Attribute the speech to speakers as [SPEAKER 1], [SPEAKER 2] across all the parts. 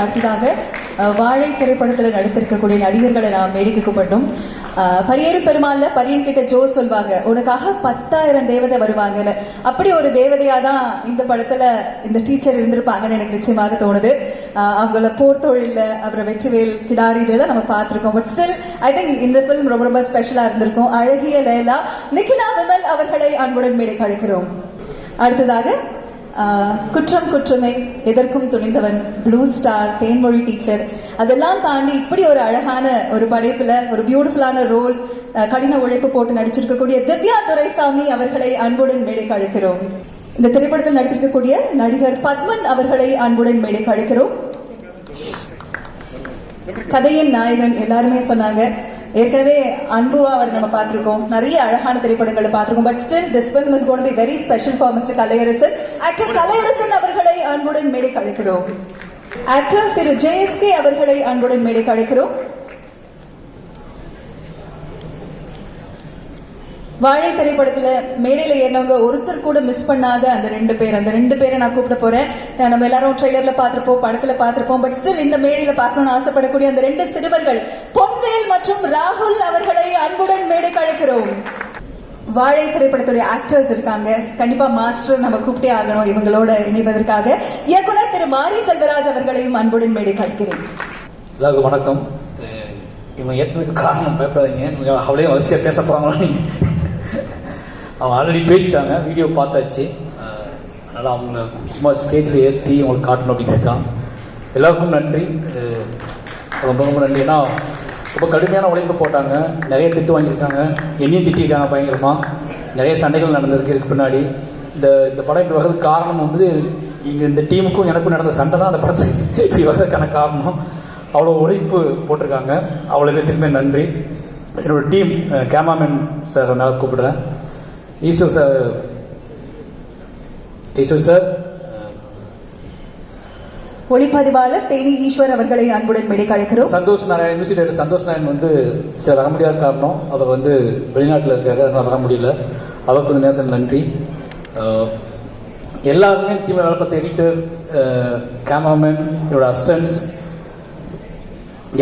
[SPEAKER 1] அடுத்ததாக வாழை திரைப்படத்தில் நடித்திருக்கக்கூடிய நடிகர்களை நாம் மேடிக்கப்பட்டோம் பரியேறு பெருமாள்ல பரியன் கிட்ட ஜோ சொல்வாங்க உனக்காக பத்தாயிரம் தேவதை வருவாங்கன்னு அப்படி ஒரு தேவதையா தான் இந்த படத்துல இந்த டீச்சர் இருந்திருப்பாங்கன்னு எனக்கு நிச்சயமாக தோணுது. அவங்கள போர் தொழில அப்புறம் வெற்றிவேல் கிடாரி இதெல்லாம் நம்ம பார்த்துருக்கோம். பட் ஸ்டில் ஐ திங்க் இந்த ஃபிலிம் ரொம்ப ரொம்ப ஸ்பெஷலா இருந்திருக்கும். அழகிய லேலா நிக்கிலா விமல் அவர்களை அன்புடன் மேடை கழிக்கிறோம் அடுத்ததாக Kuttram Kuttrame Etharkkum Thunindhavan blue star Thenmozhi teacher அதெல்லாம் தாண்டி இப்படி ஒரு அழகான ஒரு படைப்புல ஒரு பியூட்டிஃபுல்லான ரோல் கடின உழைப்பு போட்டு நடிச்சிருக்கக்கூடிய திவ்யா துரைசாமி அவர்களை அன்புடன் மேடைக்கு அழைக்கிறோம். இந்த திரைப்படத்தில் நடித்திருக்கக்கூடிய நடிகர் பத்மன் அவர்களை அன்புடன் மேடைக்கு அழைக்கிறோம். கதையின் நாயகன் எல்லாருமே சொன்னாங்க. ஏற்கனவே அன்புவா அவர் நம்ம பார்த்திருக்கோம். நிறைய அழகான திரைப்படங்களை பார்த்திருக்கோம். But still this film is gonna be very special for mister Kalaiyarasan. Actor Kalaiyarasan அவர்களை அன்புடன் மேடை கழிக்கிறோம் ஆக்டர் திரு ஜெயஸ்கே அவர்களை அன்புடன் மேடை கழிக்கிறோம் வாழை திரைப்படத்துல மேடையில ஏறினவங்க ஒருத்தர் கூட மிஸ் பண்ணாத அந்த ரெண்டு பேர். அந்த ரெண்டு பேரை நான் கூப்பிட போறேன். நம்ம எல்லாரும் ட்ரெய்லர்ல பாத்திருப்போம் படத்துல பாத்திருப்போம் பட் ஸ்டில் இந்த மேடையில பார்க்கணும்னு ஆசைப்படக்கூடிய அந்த ரெண்டு சிறுவர்கள் பொன்வேல் மற்றும் ராகுல் அவர்களை அன்புடன் மேடைக்கு அழைக்கிறோம். வாழை திரைப்படத்துடைய ஆக்டர்ஸ் இருக்காங்க. கண்டிப்பா மாஸ்டர் நம்ம கூப்பிட்டே ஆகணும் இவங்களோட இணைவதற்காக. இயக்குனர் திரு மாரி செல்வராஜ் அவர்களையும் அன்புடன் மேடை கழிக்கிறேன்
[SPEAKER 2] எல்லாருக்கும் வணக்கம். இவன் ஏற்றுறதுக்கு காரணம் பயப்படாதீங்க. அவ்வளோ அவளையும் வரிசையாக பேச போகிறாங்களோ நீங்கள் அவங்க ஆல்ரெடி பேசிட்டாங்க வீடியோ பார்த்தாச்சு. அதனால் அவங்கள சும்மா ஸ்டேஜில் ஏற்றி அவங்களுக்கு காட்டணும் அப்படிங்கிறது தான். எல்லாருக்கும் நன்றி. ரொம்ப ரொம்ப நன்றி. ஏன்னா ரொம்ப கடுமையான உழைப்பு போட்டாங்க. நிறைய திட்டு வாங்கியிருக்காங்க. என்னையும் திட்டியிருக்காங்க பயங்கரமாக நிறைய சண்டைகள் நடந்திருக்கு இதுக்கு பின்னாடி. இந்த இந்த படம் இப்படி வர்றதுக்கு காரணம் வந்து இங்கே இந்த டீமுக்கும் எனக்கும் நடந்த சண்டை தான் அந்த படத்துக்கு இப்படி வர்றதுக்கான காரணம். அவ்வளோ உழைப்பு போட்டிருக்காங்க. அவ்வளோ பேர்த்துக்குமே நன்றி. என்னோட டீம் கேமராமேன் சார் மேலே கூப்பிடுறேன். ஈஸ்வர் சார் ஈஸ்வர் சார்
[SPEAKER 1] ஒளிப்பதிவாளர் தேனி ஈஸ்வர் அவர்களை அன்புடன் மேடைக்கு அழைக்கிறோம்
[SPEAKER 2] சந்தோஷ் நாராயண் மியூசிக் டைரக்டர் சந்தோஷ் நாராயண் வந்து சில வர முடியாத காரணம். அவர் வந்து வெளிநாட்டில் இருக்காரு அதனால் வர முடியல. அவருக்கு கொஞ்சம் நேரத்தில் நன்றி. எல்லாருமே டீமில் வேலை பார்த்த எடிட்டர் கேமராமேன் என்னோட அசிஸ்டன்ஸ்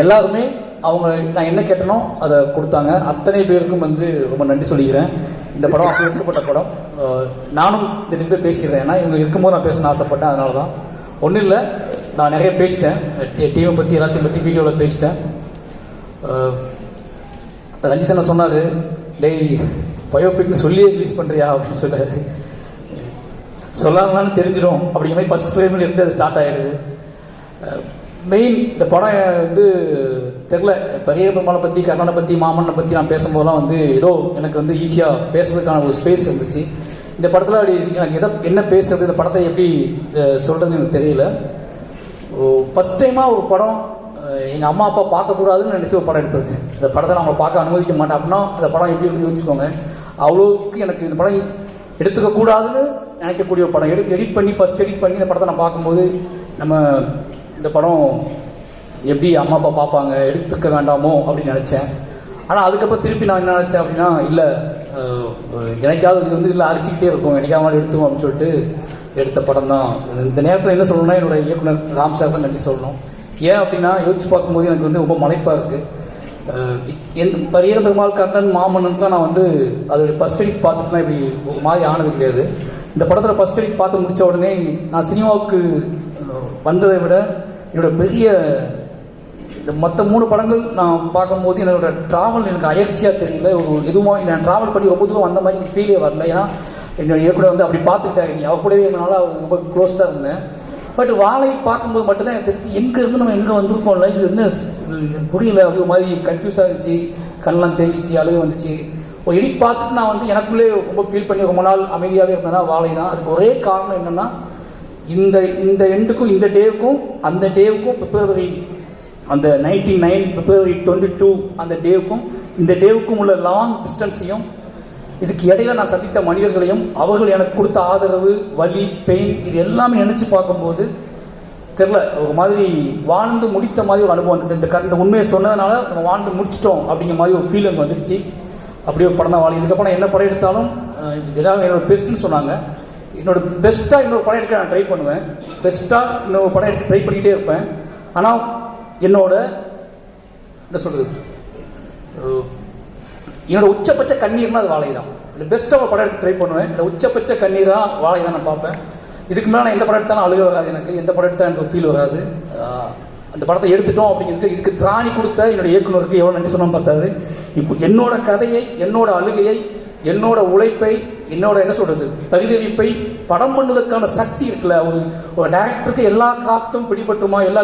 [SPEAKER 2] எல்லாருமே அவங்க நான் என்ன கேட்டனோ அதை கொடுத்தாங்க. அத்தனை பேருக்கும் வந்து ரொம்ப நன்றி சொல்லிக்கிறேன். இந்த படம் அப்படி எடுக்கப்பட்ட படம் நானும் திடீர்னு போய் பேசிடுறேன். ஏன்னா இவங்க இருக்கும்போது நான் பேசணும்னு ஆசைப்பட்டேன் அதனால தான் ஒன்றும் இல்லை நான் நிறைய பேசிட்டேன். டீமை பற்றி எல்லாத்தையும் பற்றி வீடியோவில் பேசிட்டேன். ரஞ்சித் என்ன சொன்னார் டெய் பயோபிக்னு சொல்லியே ரிலீஸ் பண்ணுறியா அப்படின்னு சொன்னார். சொல்லலாம்னு தெரிஞ்சிடும். அப்படிங்கிற மாதிரி ஃபஸ்ட் ஃப்ரேமில் இருந்து அது ஸ்டார்ட் ஆகிடுது மெயின் இந்த படம் வந்து தெரில பெரிய பெருமாளை பற்றி கர்ணனை பற்றி மாமனை பற்றி நான் பேசும்போதெல்லாம் வந்து ஏதோ எனக்கு வந்து ஈஸியாக பேசுறதுக்கான ஒரு ஸ்பேஸ் இருந்துச்சு. இந்த படத்தில் அப்படி எனக்கு எதை என்ன பேசுறது இந்த படத்தை எப்படி சொல்கிறதுன்னு எனக்கு தெரியல. ஃபஸ்ட் டைமாக ஒரு படம் எங்கள் அம்மா அப்பா பார்க்கக்கூடாதுன்னு நினச்சி ஒரு படம் எடுத்திருக்கேன். இந்த படத்தை நான் அவங்களை பார்க்க அனுமதிக்க மாட்டேன். அப்படின்னா இந்த படம் எப்படி இருக்குன்னு யோசிச்சுக்கோங்க. அவ்வளோக்கு எனக்கு இந்த படம் எடுத்துக்க கூடாதுன்னு நினைக்கக்கூடிய ஒரு படம். எடி எடிட் பண்ணி ஃபர்ஸ்ட் எடிட் பண்ணி இந்த படத்தை நான் பார்க்கும்போது நம்ம இந்த படம் எப்படி அம்மா அப்பா பார்ப்பாங்க எடுத்துக்க வேண்டாமோ அப்படின்னு நினச்சேன். ஆனால் அதுக்கப்புறம் திருப்பி நான் என்ன நினச்சேன் அப்படின்னா இல்லை எனக்காவது இது வந்து இதில் அரிச்சிக்கிட்டே இருக்கும். எனக்காவது எடுத்துவோம் அப்படின்னு சொல்லிட்டு எடுத்த படம் தான். இந்த நேரத்தில் என்ன சொல்லணும்னா என்னோட இயக்குனர் ராம் சார் தான் நன்றி சொல்லணும். ஏன் அப்படின்னா யோசிச்சு பார்க்கும்போது எனக்கு வந்து ரொம்ப மலைப்பாக இருக்குது என் பரியர பெருமாள் கண்ணன் மாமன்னன்லாம் நான் வந்து அதோடைய ஃபஸ்ட் எடிட் பார்த்துட்டுலாம் இப்படி ஒரு மாதிரி ஆனது கிடையாது. இந்த படத்தில் ஃபஸ்ட் எடிட் பார்த்து முடித்த உடனே நான் சினிமாவுக்கு வந்ததை விட என்னோட பெரிய இந்த மற்ற மூணு படங்கள் நான் பார்க்கும்போது என்னோட ட்ராவல் எனக்கு அயற்சியாக தெரியல. ஒரு எதுவும் நான் ட்ராவல் பண்ணி ரொம்ப தூரம் வந்த மாதிரி எனக்கு ஃபீலே வரல. ஏன்னா என்னோட இயக்குனர் வந்து அப்படி பார்த்துக்கிட்டாங்க நீ அவ கூடவே என்னால் ரொம்ப க்ளோஸ்டாக இருந்தேன். பட் வாழை பார்க்கும்போது மட்டும்தான் எனக்கு தெரிஞ்சு எங்கே இருந்து நம்ம எங்கே வந்திருக்கோம்ல இது என்ன எனக்கு புரியல. ஒரு மாதிரி கன்ஃபியூஸாக இருந்துச்சு கண்ணெலாம் தேங்கிச்சு அழுகு வந்துச்சு. ஒரு எடி பார்த்துட்டு நான் வந்து எனக்குள்ளே ரொம்ப ஃபீல் பண்ணி ரொம்ப நாள் அமைதியாகவே இருந்தேன்னா வாழை தான். அதுக்கு ஒரே காரணம் என்னென்னா இந்த இந்த எண்டுக்கும் இந்த டேவுக்கும் அந்த டேவுக்கும் பிப்ரவரி அந்த ninety nine February twenty two அந்த டேவுக்கும் இந்த டேவுக்கும் உள்ள லாங் டிஸ்டன்ஸையும் இதுக்கு இடையில நான் சந்தித்த மனிதர்களையும் அவர்கள் எனக்கு கொடுத்த ஆதரவு வலி பெயின் இது எல்லாமே நினைச்சு பார்க்கும்போது தெரில ஒரு மாதிரி வாழ்ந்து முடித்த மாதிரி ஒரு அனுபவம் இந்த- இந்த இந்த உண்மையை சொன்னதுனால நம்ம வாழ்ந்து முடிச்சிட்டோம் அப்படிங்கிற மாதிரி ஒரு ஃபீல் எனக்கு வந்துடுச்சு அப்படியே ஒரு படம் தான் வாழ் இதுக்கப்புறம் என்ன படம் எடுத்தாலும் ஏதாவது என்னோட பெஸ்ட்டுன்னு சொன்னாங்க. என்னோட பெஸ்ட்டாக இன்னொரு படம் எடுக்க நான் ட்ரை பண்ணுவேன். பெஸ்ட்டாக இன்னொரு படம் எடுக்க ட்ரை பண்ணிக்கிட்டே இருப்பேன். ஆனால் என்னோட என்ன சொல்றது? என்னோட உச்சபட்ச கண்ணீர்னா அது வாழை தான் இந்த பெஸ்ட்டாக படம் எடுக்க ட்ரை பண்ணுவேன். இந்த உச்சபட்ச கண்ணீர் தான் வாழை தான் நான் பார்ப்பேன். இதுக்கு மேலே நான் எந்த படம் எடுத்தாலும் அழுக வராது எனக்கு. எந்த படம் எடுத்தாலும் எனக்கு ஃபீல் வராது. அந்த படத்தை எடுத்துட்டோம் அப்படிங்கிறதுக்கு இதுக்கு திராணி கொடுத்த என்னோட இயக்குனருக்கு எவ்வளோ நன்றி சொன்னா பார்த்தாது இப்போ என்னோட கதையை என்னோட அழுகையை என்னோட உழைப்பை என்னோட என்ன சொல்றது பரிதவிப்பை படம் பண்ணுவதற்கான சக்தி இருக்குல்ல? ஒரு ஒரு டேரக்டருக்கு எல்லா கிராஃப்ட்டும் பிடிபட்டுமா? எல்லா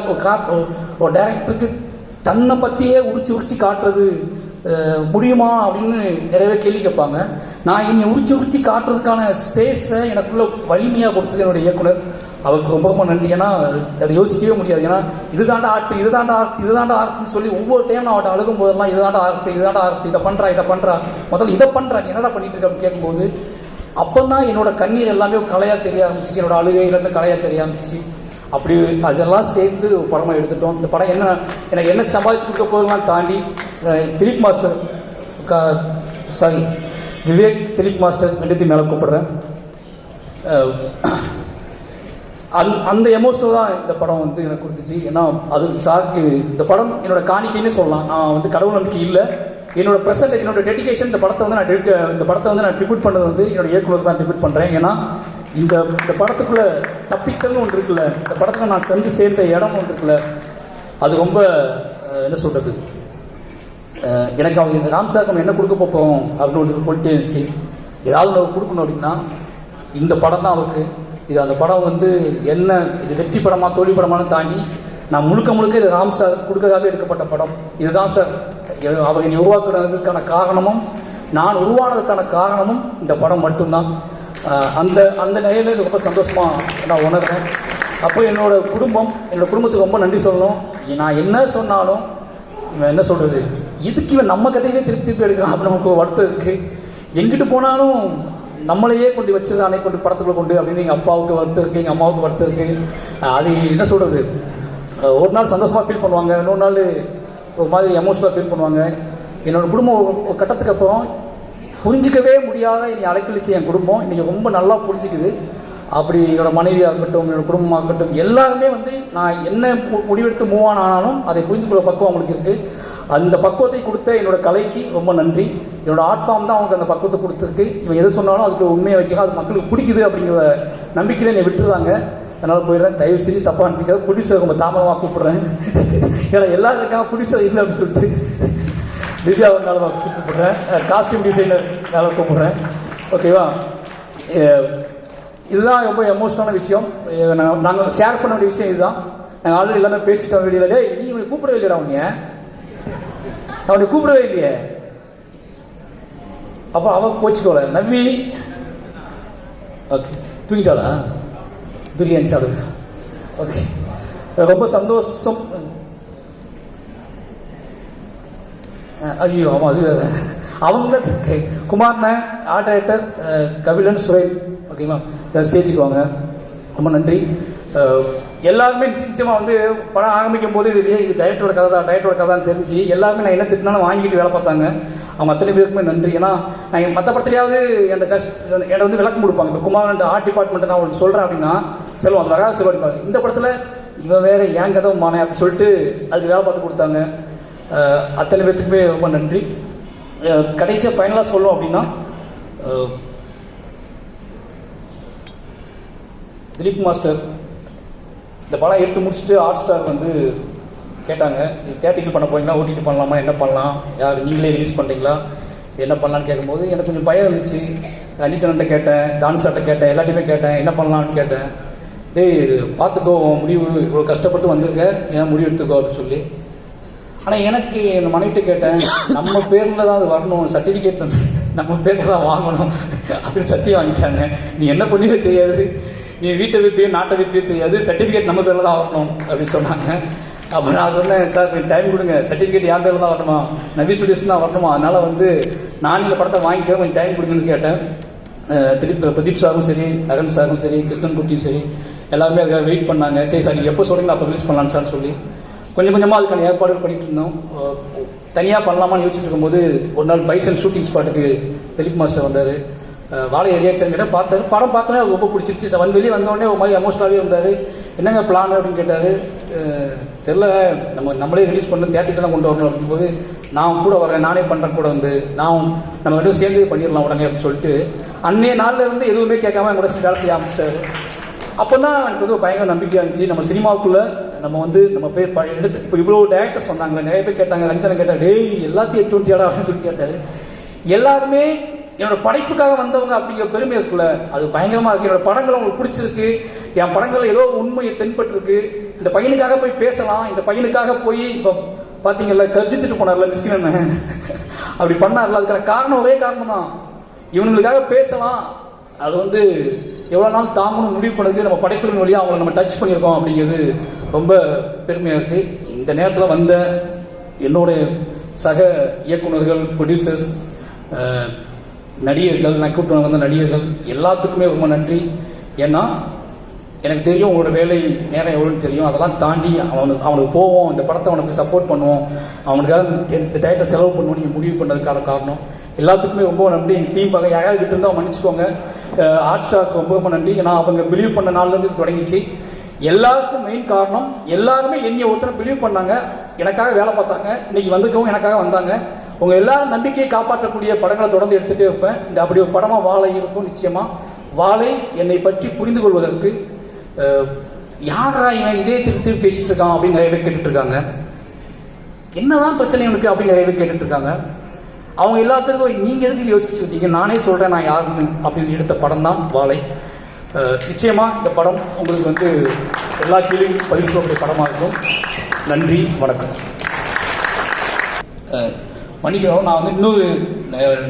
[SPEAKER 2] ஒரு ஒரு டேரக்டருக்கு தன்னை பற்றியே உரிச்சு உரிச்சு காட்டுறது முடியுமா அப்படின்னு நிறையவே கேள்வி கேட்பாங்க. நான் என்னை உரிச்சு உரிச்சு காட்டுறதுக்கான ஸ்பேஸை எனக்குள்ள வலிமையாக கொடுத்தது என்னோட இயக்குனர். அவருக்கு ரொம்ப ரொம்ப நன்றி. ஏன்னா அதை யோசிக்கவே முடியாது. ஏன்னா இதுதாண்டா ஆர்ட் இதுதாண்டா ஆர்ட் இதுதாண்டா ஆர்ட்னு சொல்லி ஒவ்வொரு டைம் நான் அவட்ட அழுகும் போதெல்லாம் இதுதாண்டா ஆர்ட் இதுதாண்டா ஆர்ட் இதை பண்ணுறா இதை பண்ணுறா முதல்ல இதை பண்ணுறா என்னடா பண்ணிட்டு இருக்க அப்படின்னு கேட்கும்போது அப்போதான் என்னோட கண்ணீர் எல்லாமே கலையாக தெரிய ஆரம்பிச்சிச்சு. என்னோட அழுகையிலேருந்து கலையாக தெரிய ஆரம்பிச்சிச்சு. அப்படி அதெல்லாம் சேர்ந்து படமாக எடுத்துட்டோம். இந்த படம் என்ன எனக்கு என்ன சம்பாதிச்சு கொடுக்க போகிறதுலாம் தாண்டி Dileep master sorry Vivek Dileep master ரெண்டுத்தையும் மேலே கூப்பிடுறேன். அந் அந்த எமோஷனல் தான் இந்த படம் வந்து எனக்கு கொடுத்துச்சு. ஏன்னா அது சாருக்கு இந்த படம் என்னோட காணிக்கைன்னு சொல்லலாம். நான் வந்து கடவுள் நம்பிக்கை இல்லை. என்னோட ப்ரெசன்ட் என்னோட டெடிகேஷன் இந்த படத்தை வந்து நான் இந்த படத்தை வந்து நான் ட்ரிபியூட் பண்ணது வந்து என்னோட இயக்குனர் தான் ட்ரிபியூட் பண்ணுறேன் ஏன்னா இந்த இந்த படத்துக்குள்ள தப்பித்தல்னு ஒன்று இருக்குல்ல இந்த படத்தில் நான் சென்று சேர்ந்த இடம் ஒன்று இருக்குல்ல அது ரொம்ப என்ன சொல்றது? எனக்கு அவங்க ராம் சார் என்ன கொடுக்க போகிறோம் அப்படின்னு ஒன்று சொல்லிட்டே இருந்துச்சு. ஏதாவது அவர் கொடுக்கணும் அப்படின்னா இந்த படம் தான் அவருக்கு. இது அந்த படம் வந்து என்ன இது வெற்றி படமா தோல்வி படமான்னு தாண்டி நான் முழுக்க முழுக்க இது ராம் சார் கொடுக்கறதாவே எடுக்கப்பட்ட படம். இதுதான் சார். அவர் நீ உருவாக்குறதுக்கான காரணமும் நான் உருவானதுக்கான காரணமும் இந்த படம் மட்டும்தான். அந்த அந்த நிலையில ரொம்ப சந்தோஷமாக நான் உணர்றேன். அப்போ என்னோடய குடும்பம் என்னோடய குடும்பத்துக்கு ரொம்ப நன்றி சொல்லணும். நான் என்ன சொன்னாலும் இவன் என்ன சொல்கிறது இதுக்கு இவன் நம்ம கதையவே திருப்பி திருப்பி எடுக்கிறான் அப்படின்னு நமக்கு வருத்தம் இருக்குது எங்கிட்டு போனாலும் நம்மளையே கொண்டு வச்சிருந்தானே கொண்டு படத்துக்குள்ள கொண்டு அப்படின்னு எங்கள் அப்பாவுக்கு வருத்தம் இருக்கு எங்கள் அம்மாவுக்கு வருத்தம் இருக்கு. அது என்ன சொல்கிறது ஒரு நாள் சந்தோஷமாக ஃபீல் பண்ணுவாங்க. இன்னொரு நாள் ஒரு மாதிரி எமோஷனலாக ஃபீல் பண்ணுவாங்க. என்னோடய குடும்பம் ஒரு கட்டத்துக்கு அப்புறம் புரிஞ்சிக்கவே முடியாத என்னை அலைக்கழிச்சு என் குடும்பம். இன்றைக்கி ரொம்ப நல்லா புரிஞ்சிக்குது. அப்படி என்னோடய மனைவியாக இருக்கட்டும் என்னோட குடும்பமாக இருக்கட்டும் எல்லாருமே வந்து நான் என்ன மு- முடிவெடுத்து மூவ் ஆன் ஆனாலும் அதை புரிந்து கொள்ள பக்குவம் அவங்களுக்கு இருக்குது அந்த பக்குவத்தை கொடுத்த என்னோட கலைக்கு ரொம்ப நன்றி. என்னோடய ஆர்ட் ஃபார்ம் தான் அவங்களுக்கு அந்த பக்குவத்தை கொடுத்துருக்கு. இவன் எது சொன்னாலும் அதுக்கு உண்மையை வைக்க அது மக்களுக்கு பிடிக்குது அப்படிங்கிற நம்பிக்கையில் என்னை விட்டுறாங்க. அதனால போயிடுறேன். தயவு செஞ்சு தப்பா நினச்சிக்காது. ப்ரொடியூசர் ரொம்ப தாமதமாக கூப்பிடுறேன். ஏன்னா எல்லாரும் இருக்காங்க. ப்ரொடியூசர் இல்லை அப்படின்னு சொல்லிட்டு. திவ்யா மேலே கூப்பிடுறேன். காஸ்டியூம் டிசைனர் நாளாக கூப்பிடுறேன். ஓகேவா இதுதான் ரொம்ப எமோஷனலான விஷயம். நாங்கள் ஷேர் பண்ண வேண்டிய விஷயம் இதுதான். நாங்கள் ஆல்ரெடி எல்லாமே பேசிட்டோம் வீடியோவில் டேய் நீ இவனை கூப்பிடவே இல்லைடா அவனைய நான் உன்னை கூப்பிடவே இல்லையே. அப்போ அவன் கோச்சிக்கோல. நம்பி ஓகே தூங்கிட்டாளா? பில்லியன்ஸ் அது ஓகே ரொம்ப சந்தோஷம். ஐயோ ஆமாம் அது வேறு. அவங்க குமார்ண்ண ஆர்ட் டைரக்டர் கபிலன் சுரேன். ஓகேங்களா ஸ்டேஜுக்கு வாங்க. ரொம்ப நன்றி. எல்லாருமே நிச்சயமாக வந்து படம் ஆரம்பிக்கும் போது இது ஏய், இது கதை தான் டயட்டோட கதை தான் தெரிஞ்சு எல்லாருமே நான் என்ன திட்டினாலும் வாங்கிட்டு வேலை பார்த்தாங்க. அவங்க அத்தனை பேருக்குமே நன்றி. ஏன்னா நான் மற்ற படத்துலையாவது என்னோட ஜஸ்ட் வந்து விளக்கம் கொடுப்பாங்க. இப்போ குமார் ஆர்ட் டிபார்ட்மெண்ட் நான் ஒன்று சொல்கிறேன் அப்படின்னா செல்வம் அது வராது செல்வம் அடிப்பாங்க இந்த படத்தில் இவன் வேற ஏன் கதை மானே அப்படின்னு சொல்லிட்டு அதுக்கு வேலை பார்த்து கொடுத்தாங்க. அத்தனை பேர்த்துக்குமே ரொம்ப நன்றி. கடைசியாக ஃபைனலாக சொல்லும் அப்படின்னா திலீப் மாஸ்டர் இந்த படம் எடுத்து முடிச்சுட்டு ஹாட் ஸ்டார் வந்து கேட்டாங்க இது தேட்டிக்கல் பண்ண போனீங்கன்னா ஓடிடி பண்ணலாமா என்ன பண்ணலாம்? யார் நீங்களே ரிலீஸ் பண்ணுறீங்களா என்ன பண்ணலான்னு கேட்கும்போது எனக்கு கொஞ்சம் பயம் இருந்துச்சு. ரஞ்சித்தன்ட்ட கேட்டேன் தானுசார்ட்ட கேட்டேன் எல்லாத்தையுமே கேட்டேன் என்ன பண்ணலான்னு கேட்டேன். டேய் இது பார்த்துக்கோ உன் முடிவு இவ்வளோ கஷ்டப்பட்டு வந்திருக்க ஏன் முடிவு எடுத்துக்கோ அப்படின்னு சொல்லி. ஆனால் எனக்கு என் மனைவிட்ட கேட்டேன் நம்ம பேரில் தான் அது வரணும் சர்டிஃபிகேட் நம்ம பேரில் தான் வாங்கணும் அப்படின்னு சத்தியம் வாங்கிட்டாங்க. நீ என்ன பண்ணியே தெரியாது. நீ வீட்டை விற்பியோ நாட்டை விற்பியோ தெரியாது சர்டிஃபிகேட் நம்ம பேரில் தான் வரணும் அப்படின்னு சொன்னாங்க. அப்போ நான் சொன்னேன் சார் கொஞ்சம் டைம் கொடுங்க. சர்டிஃபிகேட் யார் பேரில் தான் வரணுமா? நவி ஸ்டுடியோஸ் தான் வரணுமா? அதனால் வந்து நான் இந்த படத்தை வாங்கிக்க கொஞ்சம் டைம் கொடுங்கன்னு கேட்டேன். திருப்பி பிரதீப் சாரும் சரி நரன் சாரும் சரி கிருஷ்ணன் குட்டியும் சரி எல்லாருமே அதுக்காக வெயிட் பண்ணாங்க. சரி சார் நீங்கள் எப்போ சொல்றீங்களோ அப்போ ரிலீஸ் பண்ணலான்னு சார் சொல்லி. கொஞ்சம் கொஞ்சமாக அதுக்கான ஏற்பாடுகள் பண்ணிட்டு இருந்தோம். தனியாக பண்ணலாமான்னு யோசிச்சுட்டு இருக்கும்போது ஒரு நாள் பைசன் ஷூட்டிங் ஸ்பாட்டுக்கு திலீப் மாஸ்டர் வந்தார். வாழை ஏரியாச்சன் கேட்டால் பார்த்தாரு. படம் பார்த்தோன்னே ரொம்ப பிடிச்சிருச்சு. அவன் வெளியே வந்தோடனே ஒரு மாதிரி எமோஷனலாகவே வந்தார் என்னங்க பிளான் அப்படின்னு கேட்டார். தெரில நம்ம நம்மளே ரிலீஸ் பண்ண தேட்டருக்கு தான் கொண்டு வரணும் அப்படிங்கும்போது நான் கூட வரேன் நானே பண்ணுறேன் கூட வந்து நான் நம்ம ரெண்டும் சேர்ந்து பண்ணிடலாம் உடனே அப்படின்னு சொல்லிட்டு அன்னைய நாளில் இருந்து எதுவுமே கேட்காம என் கூட சேர்ந்து வேலை செய்ய ஆரம்பிச்சிட்டாரு. அப்போ தான் எனக்கு வந்து பயங்கர நம்பிக்கையாக இருந்துச்சு. நம்ம சினிமாவுக்குள்ளே நம்ம வந்து நம்ம போய் ப- எடுத்து இப்போ இவ்வளோ டேரக்டர்ஸ் வந்தாங்க நிறைய பேர் கேட்டாங்க ரஞ்சிதன் கேட்டார் டேய் எல்லாத்தையும் எட்டு டுவெண்ட்டி அப்படின்னு சொல்லி கேட்டார். எல்லாருமே என்னோட படைப்புக்காக வந்தவங்க அப்படிங்கிற பெருமை இருக்குல்ல அது பயங்கரமாக இருக்கு. என்னோட படங்கள் உங்களுக்கு பிடிச்சிருக்கு. என் படங்கள் ஏதோ உண்மையை தென்பட்டிருக்கு. இந்த பையனுக்காக போய் பேசலாம் இந்த பையனுக்காக போய் இப்போ பார்த்தீங்கல்ல கர்ஜித்துட்டு போனார்ல மிஸ்கின் அப்படி பண்ணார்ல அதுக்கான காரணம் ஒரே காரணம் தான் இவனுங்களுக்காக பேசலாம். அது வந்து எவ்வளோ நாள் தாங்கணும் முடிவு பண்ணது நம்ம படைப்புகளின் வழியாக அவங்களை நம்ம டச் பண்ணியிருக்கோம் அப்படிங்கிறது ரொம்ப பெருமையாக இருக்குது இந்த நேரத்தில் வந்த என்னுடைய சக இயக்குனர்கள் ப்ரொடியூசர்ஸ் நடிகர்கள் நான் கூட்டு வந்த நடிகர்கள் எல்லாத்துக்குமே ரொம்ப நன்றி. ஏன்னா எனக்கு தெரியும் உங்களோட வேலை நேரம் எவ்வளோன்னு தெரியும். அதெல்லாம் தாண்டி அவனுக்கு அவனுக்கு போவோம். இந்த படத்தை அவனுக்கு சப்போர்ட் பண்ணுவோம். அவனுக்காக இந்த டயத்தை செலவு பண்ணுவோம் நீங்கள் முடிவு பண்ணதுக்கான காரணம். எல்லாத்துக்குமே ரொம்ப நன்றி. எங்கள் டீம் பார்க்க யாராவது கிட்ட இருந்தால் மன்னிச்சுக்கோங்க. ஹாட் ஸ்டாருக்கு ரொம்ப ரொம்ப நன்றி. ஏன்னா அவங்க பிலீவ் பண்ண நாள்லேருந்து தொடங்கிச்சு. எல்லாருக்கும் மெயின் காரணம் எல்லாருமே என்னைய ஒருத்தரை பிலீவ் பண்ணாங்க. எனக்காக வேலை பார்த்தாங்க. இன்னைக்கு வந்திருக்கவங்க எனக்காக வந்தாங்க. உங்கள் எல்லா நம்பிக்கையை காப்பாற்றக்கூடிய படங்களை தொடர்ந்து எடுத்துகிட்டே வைப்பேன் இந்த அப்படி ஒரு படமாக வாழை இருக்கும் நிச்சயமாக வாழை என்னை பற்றி புரிந்து கொள்வதற்கு யாரா இவன் இதே திருப்பி திருப்பி பேசிட்டு இருக்கான் அப்படின்னு நிறைய பேர் கேட்டுட்டு இருக்காங்க என்னதான் பிரச்சனை இவனுக்கு அப்படின்னு நிறைய பேர் கேட்டுட்டு இருக்காங்க அவங்க எல்லாத்துக்கும் நீங்க எதுக்கு யோசிச்சு இருக்கீங்க நானே சொல்றேன் நான் யாருன்னு அப்படின்னு எடுத்த படம் தான் வாழை. நிச்சயமா இந்த படம் உங்களுக்கு வந்து எல்லா கீழும் பதிவு சொல்லக்கூடிய படமா இருக்கும். நன்றி வணக்கம். அஹ், நான் வந்து இன்னொரு அஹ்,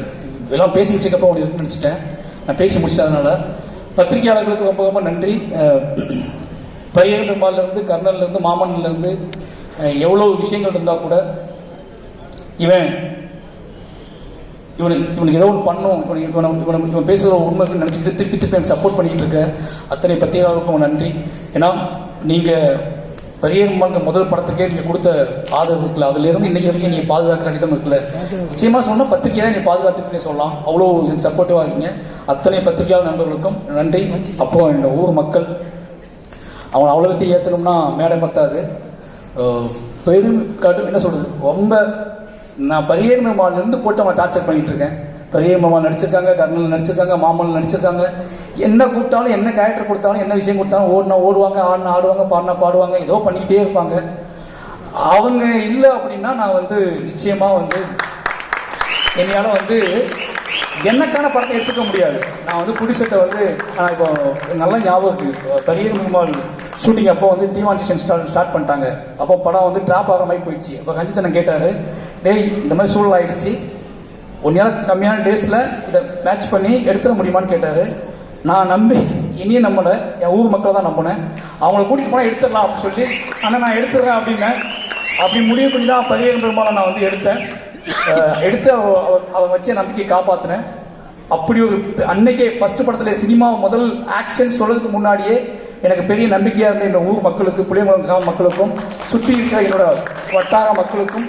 [SPEAKER 2] எல்லாம் பேசி முடிச்சக்கப்போ உங்களுக்கு நினச்சிட்டேன். நான் பேசி முடிச்சிட்டதுனால பத்திரிகையாளர்களுக்கு ரொம்ப ரொம்ப நன்றி. அஹ், பையன் பெருமாள்லேருந்து கர்னல்லேருந்து மாமன்லேருந்து எவ்வளோ விஷயங்கள் இருந்தால் கூட இவன் இவனுக்கு இவனுக்கு ஏதோ ஒன்று பண்ணும். இவனுக்கு இவனை இவனை இவன் பேசுகிற உண்மைக்கு நினச்சிக்கிட்டு திருப்பி திருப்பி எனக்கு சப்போர்ட் பண்ணிக்கிட்டு இருக்க. அத்தனை பத்திரிகையாளருக்கும் நன்றி. ஏன்னா நீங்கள் பெரியம்மாங்க முதல் படத்துக்கே நீங்கள் கொடுத்த ஆதரவு இருக்குல்ல அதுலேருந்து இன்னைக்கு வரைக்கும் நீ பாதுகாக்கிற விதம் இருக்குல்ல? நிச்சயமாக சொன்னா பத்திரிகையா நீ பாதுகாத்துக்கிட்டே சொல்லலாம். அவ்வளோ எனக்கு சப்போர்ட்டிவாக இருக்கீங்க. அத்தனை பத்திரிகையாளர் நண்பர்களுக்கும் நன்றி. அப்போ இந்த ஊர் மக்கள் அவனை அவ்வளோ பற்றி ஏற்றணும்னா மேடை பத்தாது. பெரும் கடும் என்ன சொல்றது? ரொம்ப நான் பரிய இருந்து போட்டு அவன் டார்ச்சர் பண்ணிட்டு இருக்கேன். பெரியம்மா நடிச்சிருக்காங்க கர்னல் நடிச்சிருக்காங்க மாமன் நடிச்சிருக்காங்க. என்ன கூப்பிட்டாலும் என்ன கேரக்டர் கொடுத்தாலும் என்ன விஷயம் கொடுத்தாலும் ஓடினா ஓடுவாங்க ஆடினா ஆடுவாங்க பாடினா பாடுவாங்க ஏதோ பண்ணிக்கிட்டே இருப்பாங்க. அவங்க இல்லை அப்படின்னா நான் வந்து நிச்சயமாக வந்து என்னையால் வந்து எனக்கான படத்தை எடுத்துக்க முடியாது. நான் வந்து குடிசத்தை வந்து நான் இப்போ நல்ல ஞாபகம் இருக்குது பெரிய ஷூட்டிங் அப்போ வந்து டிமான்சேஷன் ஸ்டார்ட் ஸ்டார்ட் பண்ணிட்டாங்க. அப்போ படம் வந்து ட்ராப் ஆகிற மாதிரி போயிடுச்சு. அப்போ ரஞ்சித்தனை கேட்டார் டேய் இந்த மாதிரி சூழல் ஆயிடுச்சு. ஒன் கம்மியான டேஸில் இதை மேட்ச் பண்ணி எடுத்துட முடியுமான்னு கேட்டார். நான் நம்பி இனியும் நம்மளை என் ஊர் மக்களை தான் நம்பினேன். அவங்கள கூட்டிகிட்டு போனால் எடுத்துடலாம் அப்படின்னு சொல்லி ஆனால் நான் எடுத்துடுறேன் அப்படின்னேன். அப்படி முடிவு பண்ணி தான் பதினேழு பெருமாளை நான் வந்து எடுத்தேன். எடுத்து அவ- அவன் வச்ச நம்பிக்கை காப்பாற்றினேன் அப்படி ஒரு அன்னைக்கே ஃபர்ஸ்ட் படத்தில் சினிமா முதல் ஆக்ஷன் சொல்றதுக்கு முன்னாடியே எனக்கு பெரிய நம்பிக்கையாக இருந்த இந்த ஊர் மக்களுக்கு புளியங்குளம் கிராம மக்களுக்கும் சுற்றி இருக்கிற என்னோட வட்டார மக்களுக்கும்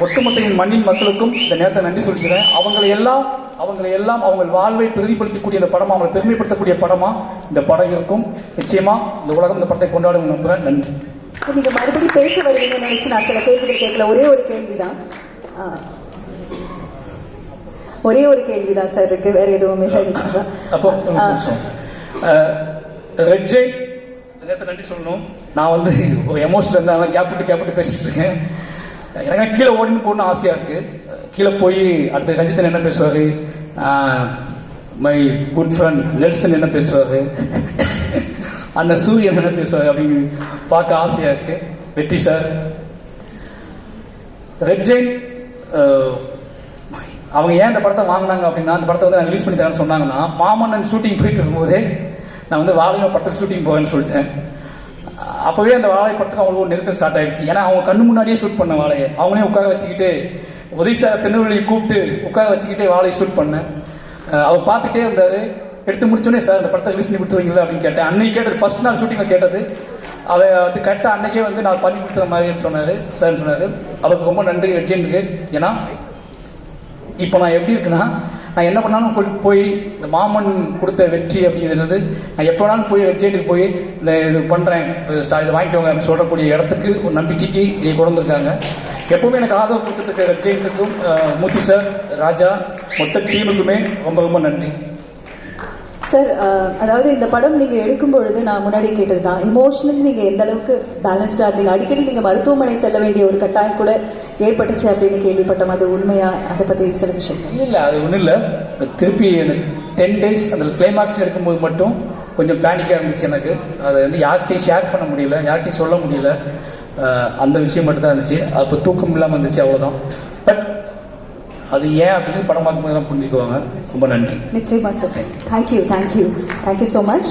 [SPEAKER 2] ஒட்டுமொத்த என் மண்ணின் மக்களுக்கும் இந்த நேரத்தை நன்றி சொல்கிறேன் அவங்களை எல்லாம் அவங்களை எல்லாம் அவங்க வாழ்வை பிரதிபலிக்கக்கூடிய இந்த படமா அவங்களை பெருமைப்படுத்தக்கூடிய படமா இந்த படம் இருக்கும். நிச்சயமா இந்த உலகம் இந்த படத்தை கொண்டாடும் நம்புறேன் நன்றி.
[SPEAKER 1] நீங்க மறுபடியும் பேச வருவீங்கன்னு நினைச்சு நான் சில கேள்விகள் கேட்கல. ஒரே ஒரு கேள்விதான். ஒரே ஒரு கேள்விதான் சார் இருக்கு. வேற எதுவும் இல்லை
[SPEAKER 2] அப்போ ரெட் ஜெயின் நேரத்தை நன்றி சொல்லணும். நான் வந்து ஒரு எமோஷனில் இருந்தாலும் கேப் விட்டு கேப் விட்டு பேசிட்டு இருக்கேன். எனக்கு கீழே ஓடின்னு போகணும்னு ஆசையாக இருக்கு. கீழே போய் அடுத்த ரஜித்தன் என்ன பேசுவார்? மை குட் ஃப்ரெண்ட் நெல்சன் என்ன பேசுவார்? அந்த சூரியன் என்ன பேசுவார் அப்படின்னு பார்க்க ஆசையாக இருக்கு. வெற்றி சார். ரெட் ஜெயின் அவங்க ஏன் இந்த படத்தை வாங்கினாங்க அப்படின்னா அந்த படத்தை வந்து நான் ரிலீஸ் பண்ணி தரேன்னு சொன்னாங்கன்னா மாமன்னன் ஷூட்டிங் போயிட்டு இருக்கும்போது நான் வந்து வாழையோ படத்துக்கு ஷூட்டிங் போவேன்னு சொல்லிட்டேன். அப்போவே அந்த வாழை படத்துக்கு அவங்களுக்கு ஒரு நெருக்கம் ஸ்டார்ட் ஆயிடுச்சு. ஏன்னா அவங்க கண்ணு முன்னாடியே ஷூட் பண்ண வாழையை. அவங்களே உட்கார வச்சுக்கிட்டு உதவி சார் திருநெல்வேலியை கூப்பிட்டு உட்கார வச்சுக்கிட்டே வாழையை ஷூட் பண்ணேன். அவர் பார்த்துட்டே இருந்தார். எடுத்து முடிச்சோடனே சார் அந்த படத்தை ரிலீஸ் பண்ணி கொடுத்துருவீங்களா அப்படின்னு கேட்டேன். அன்னைக்கு கேட்டது ஃபர்ஸ்ட் நாள் ஷூட்டிங்கில் கேட்டது அதை வந்து கரெக்டாக அன்னைக்கே வந்து நான் பண்ணி கொடுத்துற மாதிரி சொன்னார் சார் சொன்னார். அவருக்கு ரொம்ப நன்றி வெற்றியனுக்கு ஏன்னா இப்போ நான் எப்படி இருக்குன்னா நான் என்ன பண்ணாலும் போய் இந்த மாமன் கொடுத்த வெற்றி அப்படிங்கிறது நான் எப்போ வேணாலும் போய் வெப்சைட்டுக்கு போய் இந்த இது பண்ணுறேன் இதை வாங்கிக்கோங்க அப்படின்னு சொல்லக்கூடிய இடத்துக்கு ஒரு நம்பிக்கைக்கு நீ கொண்டு வந்திருக்காங்க. எப்பவுமே எனக்கு ஆதரவு கொடுத்துட்டு இருக்க வெப்சைட்டுக்கும் மூர்த்தி சார் ராஜா மொத்த டீமுக்குமே ரொம்ப ரொம்ப நன்றி.
[SPEAKER 1] சார் uh, அதாவது இந்த படம் நீங்க எடுக்கும் பொழுது நான் முன்னாடி கேட்டது தான் இமோஷனலி நீங்க எந்த அளவுக்கு பேலன்ஸ்டா இருந்தீங்க? அடிக்கடி நீங்க மருத்துவமனை செல்ல வேண்டிய ஒரு கட்டாயம் கூட ஏற்பட்டுச்சு அப்படின்னு கேள்விப்பட்டோம். அது உண்மையா? அதை பத்தி சில விஷயம்
[SPEAKER 2] இல்லை அது ஒன்றும் இல்லை. திருப்பி டென் டேஸ் அந்த கிளைமாக்ஸ் இருக்கும்போது மட்டும் கொஞ்சம் பேனிக்காக இருந்துச்சு எனக்கு. அதை வந்து யார்கிட்டையும் ஷேர் பண்ண முடியல யார்கிட்டையும் சொல்ல முடியல. அந்த விஷயம் மட்டும் தான் இருந்துச்சு. அப்போ தூக்கம் இல்லாமல் இருந்துச்சு அவ்வளோதான் அது ஏன் அப்படின்னு படம் பார்க்கும்போது தான் புரிஞ்சுக்குவாங்க. ரொம்ப நன்றி.
[SPEAKER 1] நிச்சயமா sir thank you thank you thank you so much